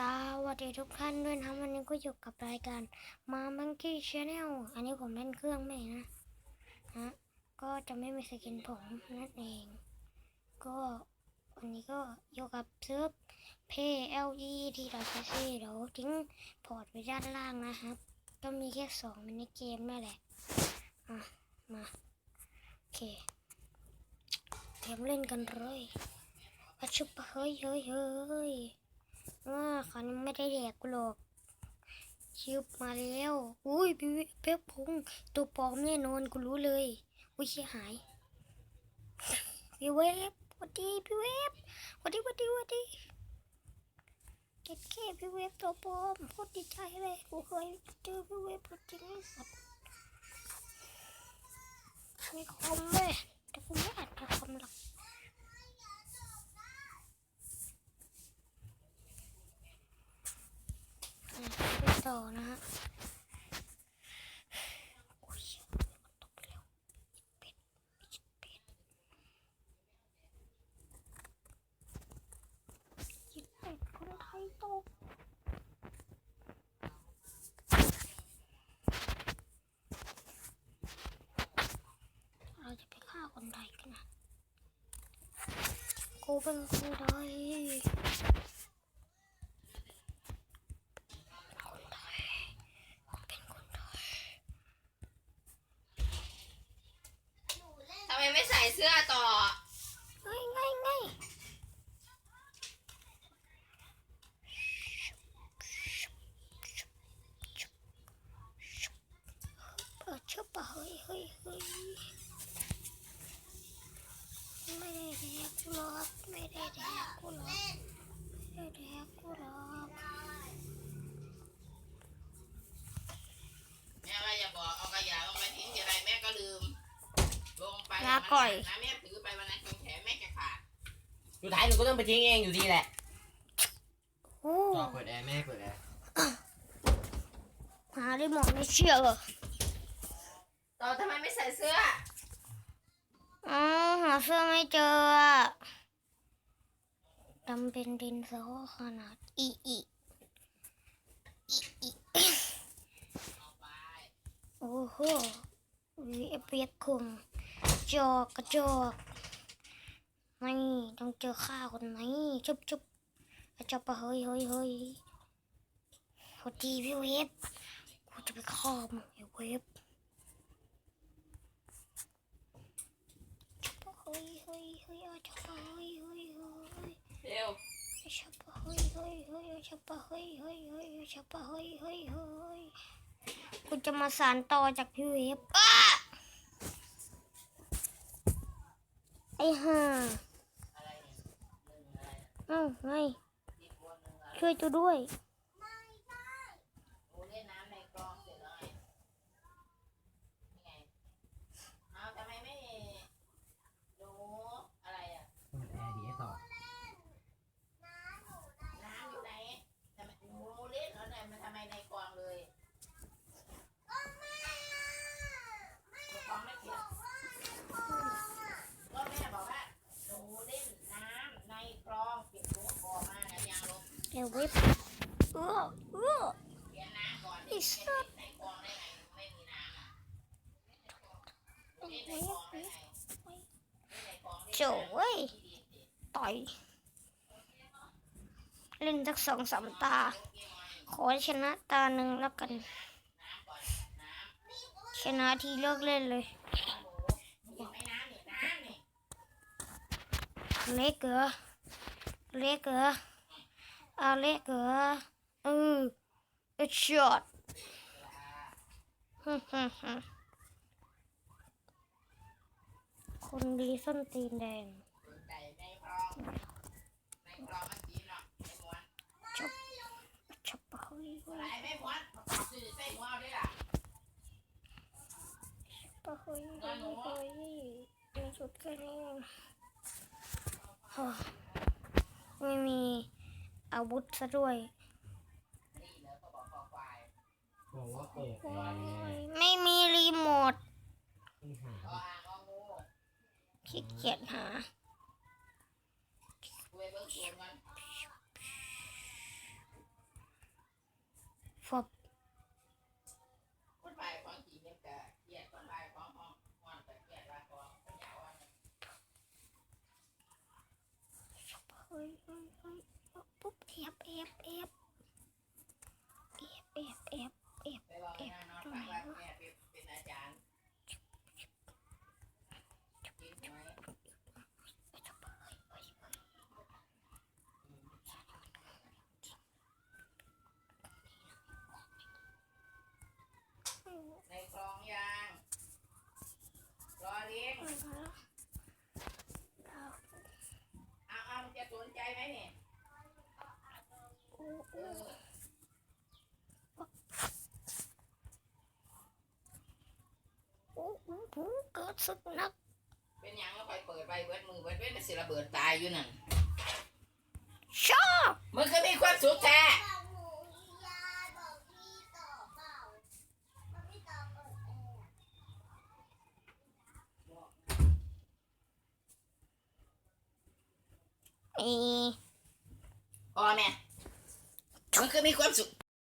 สวัสดีทุกท่านด้วยนะวันนี้ก็อยู่กับรายการมามังกี้ชาแนลอันนี้ผมเล่นเครื่องไม่นะฮะก็จะไม่มีสกินผมนั่นเอง ก็วันนี้ก็อยู่กับเซิร์ฟเพย์เอลีที่เราจะซีเดี๋ยวทิ้งพอร์ตไว้ด้านล่างนะครับ ก็มีแค่สองมินิเกมนั่นแหละอะมาโอเคเตรียมเล่นกันเลยอะชุบเฮ้ยเฮ้ยเฮ้ย ว่าเขานี่ไม่ได้แดกกูหรอกชิบมาแล้วอุ้ยพี่เป๊ปพงตัวปลอมแน่นอนกูรู้เลยอุ้ยเสียหายพี่เวฟสวัสดีพี่เวฟสวัสดีสวัสดีสวัสดีเก็ตแค่พี่เวฟตัวปลอมโคตรดีใจเลยกูเคยเจอพี่เวฟตัวจริงที่สุดมีคอมเว้ยแต่กูไม่อัดในคอมหรอก ไปต่อนะฮะโอ้ยมันตกไปแล้วเป็ดเป็ดยิงเป็ดคน ไทยตกเราจะไปฆ่าคนไทยกันนะกูเป็นคนไทย เป็นคนไทย ทำ ไม่ใส่เสื้อต่อ ง่ายง่ายง่ายเปิดชุบปะเฮ้ยเฮ้ยเฮ้ยไม่ได้แดกกูหรอกไม่ได้แดกกูหรอกไม่ได้แดกกูหรอก แม่ว่าอย่าบอกเอากระยาลงไปทิ้งทีไรแม่ก็ลืม ลงไป ลาก่ อยนะแม่ถือไปวันนั้นแขนแม่จะขาดสุดท้ายหนูก็ต้องไปทิ้งเองอยู่ดีแหละโอ้ต่อเปิดแอร์แม่เปิดแอร์หาได้หมดไม่เชื่อเหรอต่อทำไมไม่ใส่เสื้ออ๋อหาเสื้อไม่เจออะจำเป็นดินสอขนาดอีอีอีอีโอ้โหวีเปียกคุง จอกกระจอกไม่ต้องเจอข้าคนไหนจุบจุบกระจอกปะเฮ้ยเฮ้ยเฮ้ยพอดีพี่เวฟกูจะไปฆ่ามึงไอ้เวฟจับปะเฮ้ยเฮ้ยเฮ้ยเอาจับปะเฮ้ยเฮ้ยเฮ้ยเร็วชับปะเฮ้ยเฮ้ยเฮ้ยชับปะเฮ้ยเฮ้ยเฮ้ยชับปะเฮ้ยเฮ้ยเฮ้ยกูจะมาสานต่อจากพี่เวฟอ้าไอ้ ห่าอ้าวไงช่วยตัวด้วย หนูเล่นน้ำในกรองเสร็จแล้วไงนี่ไงเอาทำไมไม่หนูอะไรอะ เปิดแอร์ดีต่อ น้ำอยู่ไหนทำไมหนูเล่นแล้วเนี่ยมันทำไมในกรองเลยกรองไม่เปียกก็แม่บอกว่าหนูเล่นน้ำในกรองเก็บหนูออกมาแล้วยางลบ เดี๋ยวเวฟเออเออ เปลี่ยนน้ำก่อน ไอ้สัส ในกรองได้ไงไม่มีน้ำอะ ไอ้ เล่น เว ในกร ฟ องได้ ไงเล่นในกรองได้ไงโจ้เว้ยต่อย เล่นสักสองสามตา ขอให้ชนะตาหนึ่งแล้วกัน ชนะทีเลิกเล่นเลยเล่เนี่ยเล็กเหรอเล็กเหรอ เอาเล็กเหรอเออเอชช็อตฮึ่มฮึ่มฮึ่มคนดีส้นตีนแดงใส่ในกรอบชับเฮ้ยอะไรไม่หมวนประกอบสื่อใส่หัวเอาด้วยล่ะเฮ้ยเฮ้ยยเดินสุดแค่นี้เอง อาวุธซะด้วยนี่เหลือก็บอกคอควายบอกว่าเปิดแอร์ไม่มีรีโมทไม่หาคออ่างองูขี้เกียจหากูไปเบิ้งสวนกันฟอบคนบายของจีนเนี่ยก็เกลียดคนบายของห้องห้องก็เกลียดว่าของปัญญาอ่อนเฮ้ยเฮ้ยเฮ้ยปุ๊บเทียบเอฟเอฟเอฟเอฟเอฟไปบอกให้น้องฟังว่าแม่เป็นเป็นอาจารย์กินหวยในกลองยางรอเลี้ยงเอาเอาจะสนใจไหมเนี่ย เออโอ้โหเกิดสึกนัก เป็นหยังแล้วคอยเปิดใบเบิดมือเบิดเว้นแต่สิระเบิดตายอยู่นั่นชอบมึงก็มีความสุขแท้อีพอแม่ มึงก็มีความสุข